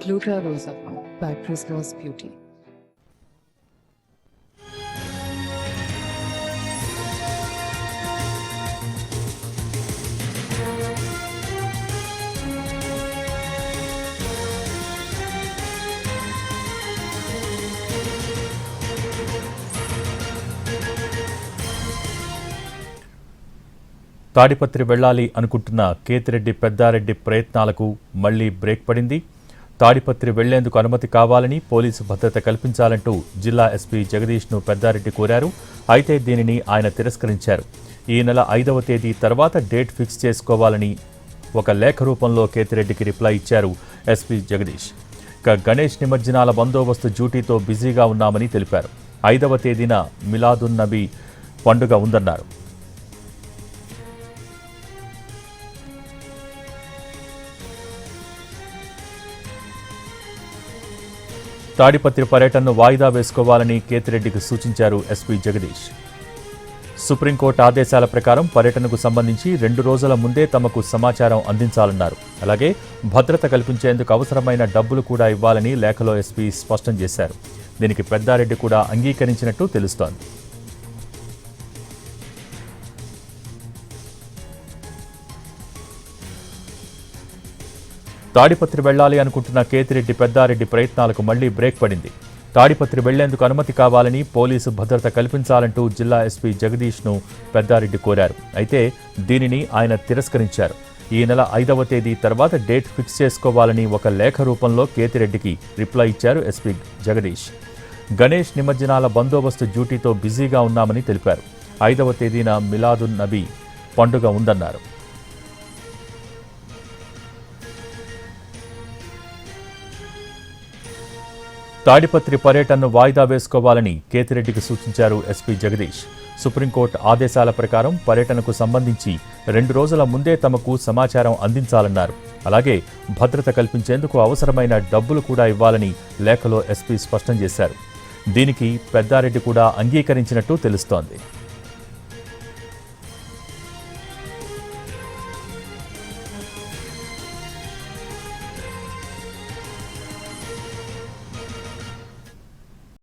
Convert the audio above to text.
Gluta Rosa by Prisma's Beauty. Tadipatri వెళ్ళాలి అనుకుంటున్న కేతిరెడ్డి పెద్దారెడ్డి ప్రయత్నాలకు మళ్ళీ బ్రేక్ పడింది తాడిపత్రి వెళ్ళేందుకు అనుమతి కావాలని పోలీసు భద్రత కల్పించాలంటూ జిల్లా ఎస్పీ జగదీష్ను పెద్దారెడ్డి కోరారు. అయితే దీనిని ఆయన తిరస్కరించారు. ఈ నెల ఐదవ తేదీ తర్వాత డేట్ ఫిక్స్ చేసుకోవాలని ఒక లేఖ రూపంలో కేతిరెడ్డికి రిప్లై ఇచ్చారు ఎస్పీ జగదీష్. ఇక గణేష్ నిమజ్జనాల బందోబస్తు డ్యూటీతో బిజీగా ఉన్నామని తెలిపారు. ఐదవ తేదీన మిలాదున్ నబీ పండుగ ఉందన్నారు. తాడిపత్రి పర్యటనను వాయిదా వేసుకోవాలని కేతిరెడ్డికి సూచించారు ఎస్పీ జగదీష్. సుప్రీంకోర్టు ఆదేశాల ప్రకారం పర్యటనకు సంబంధించి రెండు రోజుల ముందే తమకు సమాచారం అందించాలన్నారు. అలాగే భద్రత కల్పించేందుకు అవసరమైన డబ్బులు కూడా ఇవ్వాలని లేఖలో ఎస్పీ స్పష్టం చేశారు. దీనికి పెద్దారెడ్డి కూడా అంగీకరించినట్టు తెలుస్తోంది. తాడిపత్రి వెళ్ళాలి అనుకుంటున్న కేతిరెడ్డి పెద్దారెడ్డి ప్రయత్నాలకు మళ్ళీ బ్రేక్ పడింది. తాడిపత్రి వెళ్ళేందుకు అనుమతి కావాలని పోలీసు భద్రత కల్పించాలంటూ జిల్లా ఎస్పీ జగదీష్ను పెద్దారెడ్డి కోరారు. అయితే దీనిని ఆయన తిరస్కరించారు. ఈ నెల ఐదవ తేదీ తర్వాత డేట్ ఫిక్స్ చేసుకోవాలని ఒక లేఖ రూపంలో కేతిరెడ్డికి రిప్లై ఇచ్చారు ఎస్పీ జగదీష్. గణేష్ నిమజ్జనాల బందోబస్తు డ్యూటీతో బిజీగా ఉన్నామని తెలిపారు. ఐదవ తేదీన మిలాదున్ నబీ పండుగ ఉందన్నారు. తాడిపత్రి పర్యటనను వాయిదా వేసుకోవాలని కేతిరెడ్డికి సూచించారు ఎస్పీ జగదీష్. సుప్రీంకోర్టు ఆదేశాల ప్రకారం పర్యటనకు సంబంధించి రెండు రోజుల ముందే తమకు సమాచారం అందించాలన్నారు. అలాగే భద్రత కల్పించేందుకు అవసరమైన డబ్బులు కూడా ఇవ్వాలని లేఖలో ఎస్పీ స్పష్టం చేశారు. దీనికి పెద్దారెడ్డి కూడా అంగీకరించినట్టు తెలుస్తోంది.